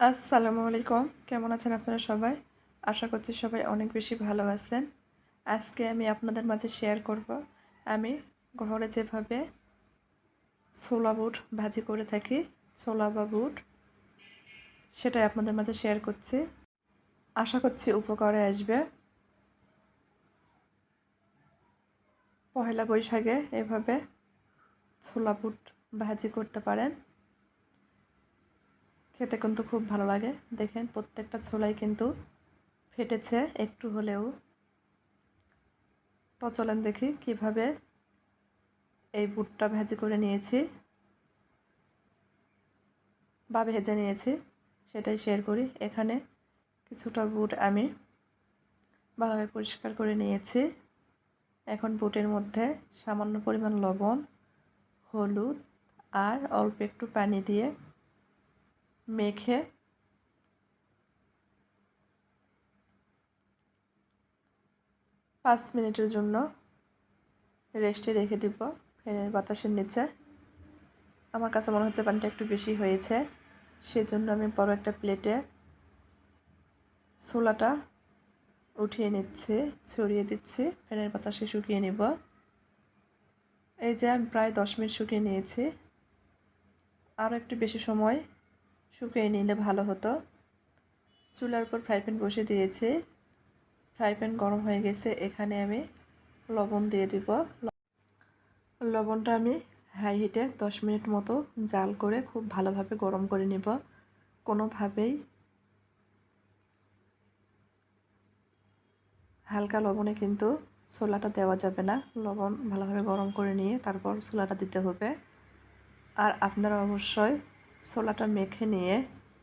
আসসালামু আলাইকুম। কেমন আছেন আপনারা সবাই? আশা করছি সবাই অনেক বেশি ভালো আছেন। আজকে আমি আপনাদের মাঝে শেয়ার করব। আমি ঘরে যেভাবে ছোলা বুট ভাজি করে থাকি, ছোলা বা বুট, সেটাই আপনাদের মাঝে শেয়ার করছি। আশা করছি উপকারে আসবে। পহেলা বৈশাখে এভাবে ছোলা বুট ভাজি করতে পারেন। খেতে কিন্তু খুব ভালো লাগে। দেখেন প্রত্যেকটা ছোলাই কিন্তু ফেটেছে, একটু হলেও। তো চলেন দেখি কীভাবে এই বুটটা ভাজি করে নিয়েছি বা ভেজে নিয়েছি, সেটাই শেয়ার করি। এখানে কিছুটা বুট আমি ভালোভাবে পরিষ্কার করে নিয়েছি। এখন বুটের মধ্যে সামান্য পরিমাণ লবণ, হলুদ আর অল্প একটু পানি দিয়ে মেখে পাঁচ মিনিটের জন্য রেস্টে রেখে দিব ফ্যানের বাতাসের নিচে। আমার কাছে মনে হচ্ছে পানিটা একটু বেশি হয়েছে, সেজন্য আমি বড় একটা প্লেটে ছোলাটা উঠিয়ে নিচ্ছি, ছড়িয়ে দিচ্ছি, ফ্যানের বাতাসে শুকিয়ে নিব। এই যে আমি প্রায় দশ মিনিট শুকিয়ে নিয়েছি। আরও একটু বেশি সময় শুকিয়ে নিলে ভালো হতো। চুলার উপর ফ্রাই প্যান বসে দিয়েছি। ফ্রাই প্যান গরম হয়ে গেছে, এখানে আমি লবণ দিয়ে দিব। লবণটা আমি হাই হিটে দশ মিনিট মতো জাল করে খুব ভালোভাবে গরম করে নিব। কোনোভাবেই হালকা লবণে কিন্তু ছোলাটা দেওয়া যাবে না। লবণ ভালোভাবে গরম করে নিয়ে তারপর ছোলাটা দিতে হবে। আর আপনারা অবশ্যই ছোলাটা মেখে নিয়ে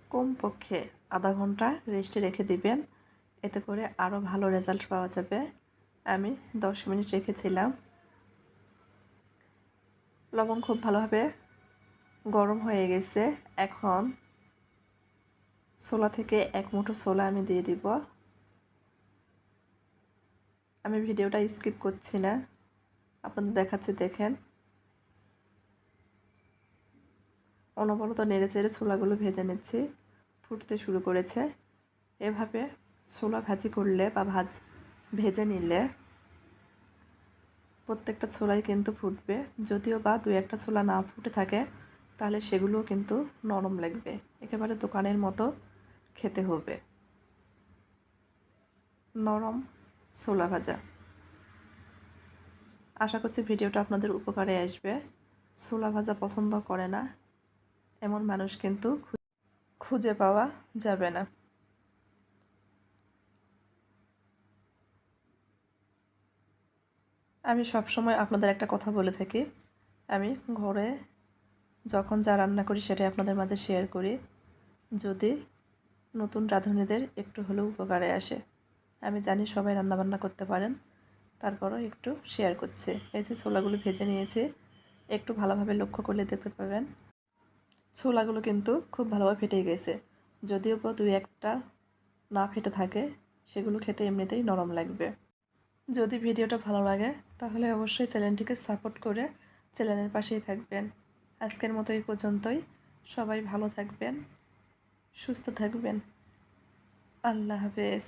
কমপক্ষে আধা ঘণ্টা রেস্টে রেখে দিবেন। এতে করে আরও ভালো রেজাল্ট পাওয়া যাবে। আমি দশ মিনিট রেখেছিলাম। লবণ খুব ভালোভাবে গরম হয়ে গেছে। এখন ছোলা থেকে এক মুঠো ছোলা আমি দিয়ে দিব। আমি ভিডিওটা স্কিপ করছি না। আপনাদের দেখাচ্ছি, দেখেন। অনবরত নেড়ে চেড়ে ছোলাগুলো ভেজে নিচ্ছি। ফুটতে শুরু করেছে। এভাবে ছোলা ভাজি করলে বা ভাজ ভেজে নিলে প্রত্যেকটা ছোলাই কিন্তু ফুটবে। যদিও বা দু একটা ছোলা না ফুটে থাকে, তাহলে সেগুলোও কিন্তু নরম লাগবে। একেবারে দোকানের মতো খেতে হবে। নরম ছোলা ভাজা। আশা করছি ভিডিওটা আপনাদের উপকারে আসবে। ছোলা ভাজা পছন্দ করে না এমন মানুষ কিন্তু খুঁজে পাওয়া যাবে না। আমি সব সময় আপনাদের একটা কথা বলে থাকি। আমি ঘরে যখন যা রান্না করি সেটাই আপনাদের মাঝে শেয়ার করি। যদি নতুন রাঁধুনিদের একটু হলেও উপকারে আসে। আমি জানি সবাই রান্নাবান্না করতে পারেন। তারপরও একটু শেয়ার করছে। এই যে ছোলাগুলো ভেজে নিয়েছি। একটু ভালোভাবে লক্ষ্য করলে দেখতে পাবেন। ছোলাগুলো কিন্তু খুব ভালোভাবে ফেটে গেছে। যদিও বা দুই একটা না ফেটে থাকে, সেগুলো খেতে এমনিতেই নরম লাগবে। যদি ভিডিওটা ভালো লাগে, তাহলে অবশ্যই চ্যানেলটিকে সাপোর্ট করে চ্যানেলের পাশেই থাকবেন। আজকের মতো এই পর্যন্তই। সবাই ভালো থাকবেন, সুস্থ থাকবেন। আল্লাহ হাফেজ।